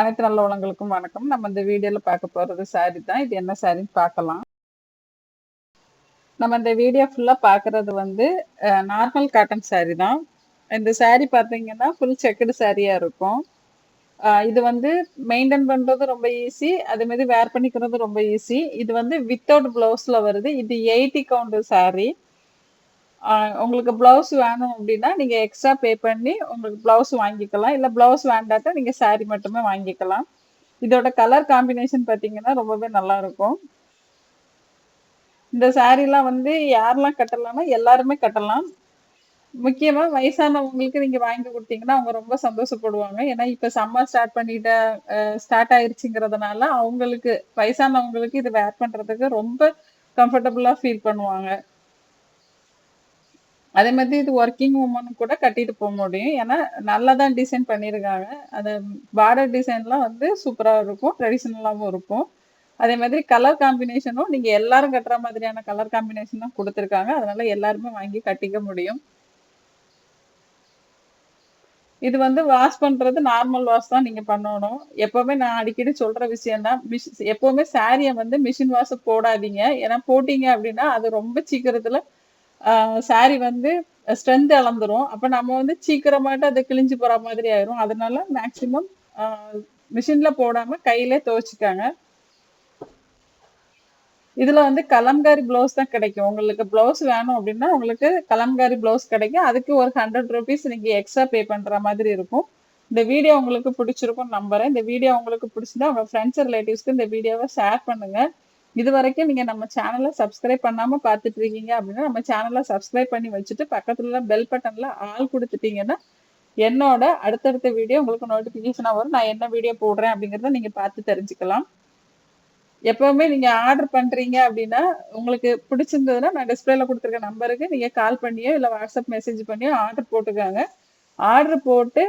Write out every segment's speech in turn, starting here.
அனைத்து நல்ல உலங்களுக்கும் வணக்கம். நம்ம இந்த வீடியோல பார்க்க போறது சாரி தான். இது என்ன சாரின்னு பார்க்கலாம். நம்ம இந்த வீடியோ ஃபுல்லா பார்க்கறது வந்து நார்மல் காட்டன் சாரி தான். இந்த சாரி பார்த்தீங்கன்னா ஃபுல் செக்குடு சாரியா இருக்கும். இது வந்து மெயின்டைன் பண்றது ரொம்ப ஈஸி அதே மாதிரி வேர் பண்ணிக்கிறது ரொம்ப ஈஸி இது வந்து வித்தவுட் பிளவுஸ்ல வருது. இது எயிட்டி கவுண்ட் சாரி உங்களுக்கு ப்ளவுஸ் வேணும் அப்படின்னா நீங்கள் எக்ஸ்ட்ரா பே பண்ணி உங்களுக்கு ப்ளவுஸ் வாங்கிக்கலாம். இல்லை ப்ளவுஸ் வேண்டாட்டா நீங்கள் saree மட்டுமே வாங்கிக்கலாம். இதோட கலர் காம்பினேஷன் பார்த்தீங்கன்னா ரொம்பவே நல்லா இருக்கும். இந்த சாரீலாம் வந்து யாரெல்லாம் கட்டலாம்னா எல்லாருமே கட்டலாம். முக்கியமாக வயசானவங்களுக்கு நீங்கள் வாங்கி கொடுத்தீங்கன்னா அவங்க ரொம்ப சந்தோஷப்படுவாங்க. ஏன்னா இப்போ சம்மர் ஸ்டார்ட் பண்ணிட்ட ஸ்டார்ட் ஆயிடுச்சுங்கிறதுனால அவங்களுக்கு வயசானவங்களுக்கு இது வேர் பண்ணுறதுக்கு ரொம்ப கம்ஃபர்டபுளாக ஃபீல் பண்ணுவாங்க. அதே மாதிரி இது ஒர்க்கிங் உமனும் கூட கட்டிட்டு போக முடியும். ஏன்னா நல்லா தான் டிசைன் பண்ணியிருக்காங்க அந்த பார்டர் டிசைன்லாம் வந்து சூப்பராக இருக்கும். ட்ரெடிஷ்னலாகவும் இருக்கும். அதே மாதிரி கலர் காம்பினேஷனும் நீங்கள் எல்லாரும் கட்டுற மாதிரியான கலர் காம்பினேஷனும் கொடுத்துருக்காங்க. அதனால எல்லாருமே வாங்கி கட்டிக்க முடியும். இது வந்து வாஷ் பண்ணுறது நார்மல் வாஷ் தான் நீங்கள் பண்ணணும். எப்போவுமே நான் அடிக்கடி சொல்கிற விஷயம் தான். எப்போவுமே சாரியை வந்து மிஷின் வாஷ் போடாதீங்க. ஏன்னா போட்டிங்க அப்படின்னா அது ரொம்ப சீக்கிரத்தில் சாரி வந்து ஸ்ட்ரென்த் இழந்துரும் அப்போ நம்ம வந்து சீக்கிரமாட்டு அது கிழிஞ்சு போற மாதிரி ஆயிரும். அதனால மேக்சிமம் மிஷின்ல போடாம கையிலே துவைச்சிக்காங்க. இதில் வந்து கலம்காரி ப்ளவுஸ் தான் கிடைக்கும். உங்களுக்கு ப்ளவுஸ் வேணும் அப்படின்னா உங்களுக்கு கலம்காரி ப்ளவுஸ் கிடைக்கும். அதுக்கு ஒரு ஹண்ட்ரட் ருபீஸ் நீங்கள் எக்ஸ்ட்ரா பே பண்ற மாதிரி இருக்கும். இந்த வீடியோ உங்களுக்கு பிடிச்சிருக்கும் நம்புறேன். இந்த வீடியோ உங்களுக்கு பிடிச்சிருந்தா உங்க ஃப்ரெண்ட்ஸ் ரிலேட்டிவ்ஸ்க்கு இந்த வீடியோவை ஷேர் பண்ணுங்க. இது வரைக்கும் நீங்க நம்ம சேனலை சப்ஸ்கிரைப் பண்ணாம பார்த்துட்டு இருக்கீங்க அப்படின்னா நம்ம சேனலை சப்ஸ்கிரைப் பண்ணி வச்சுட்டு பக்கத்துல பெல் பட்டன்ல ஆள் கொடுத்துட்டீங்கன்னா என்னோட அடுத்தடுத்த வீடியோ உங்களுக்கு நோட்டிபிகேஷனா வரும். நான் என்ன வீடியோ போடுறேன் அப்படிங்கறத நீங்க பார்த்து தெரிஞ்சுக்கலாம். எப்பவுமே நீங்க ஆர்டர் பண்றீங்க அப்படின்னா உங்களுக்கு பிடிச்சிருந்ததுன்னா நான் டிஸ்பிளேல கொடுத்துருக்க நம்பருக்கு நீங்க கால் பண்ணியோ இல்ல வாட்ஸ்அப் மெசேஜ் பண்ணியோ ஆர்டர் போட்டுக்காங்க. ஆர்டர் போட்டு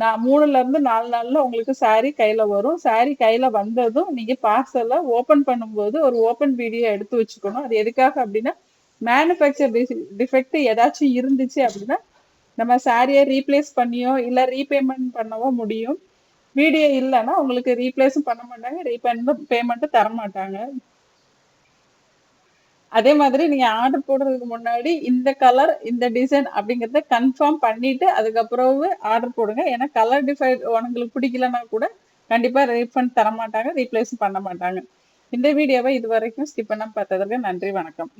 நான் மூணுல இருந்து நாலு நாள்ல உங்களுக்கு சாரி கையில வரும். சாரி கையில வந்ததும் நீங்க பார்சலை ஓபன் பண்ணும்போது ஒரு ஓபன் வீடியோ எடுத்து வச்சுக்கணும். அது எதுக்காக அப்படின்னா மேனுஃபேக்சர் டிஃபெக்ட் ஏதாச்சும் இருந்துச்சு அப்படின்னா நம்ம சாரியை ரீப்ளேஸ் பண்ணியோ இல்ல ரீபேமெண்ட் பண்ணவோ முடியும். வீடியோ இல்லைன்னா உங்களுக்கு ரீப்ளேஸும் பண்ண மாட்டாங்க. ரீபேமெண்ட் பேமெண்ட்டும் தர மாட்டாங்க அதே மாதிரி நீங்க ஆர்டர் போடுறதுக்கு முன்னாடி இந்த கலர் இந்த டிசைன் அப்படிங்கறத கன்ஃபார்ம் பண்ணிட்டு அதுக்கப்புறம் ஆர்டர் போடுங்க. ஏன்னா கலர் டிஃபைட் உங்களுக்கு பிடிக்கலன்னா கூட கண்டிப்பா ரீஃபண்ட் தர மாட்டாங்க ரீப்ளேஸும் பண்ண மாட்டாங்க. இந்த வீடியோவை இது வரைக்கும் ஸ்கிப் பண்ண பார்த்ததற்கு நன்றி வணக்கம்.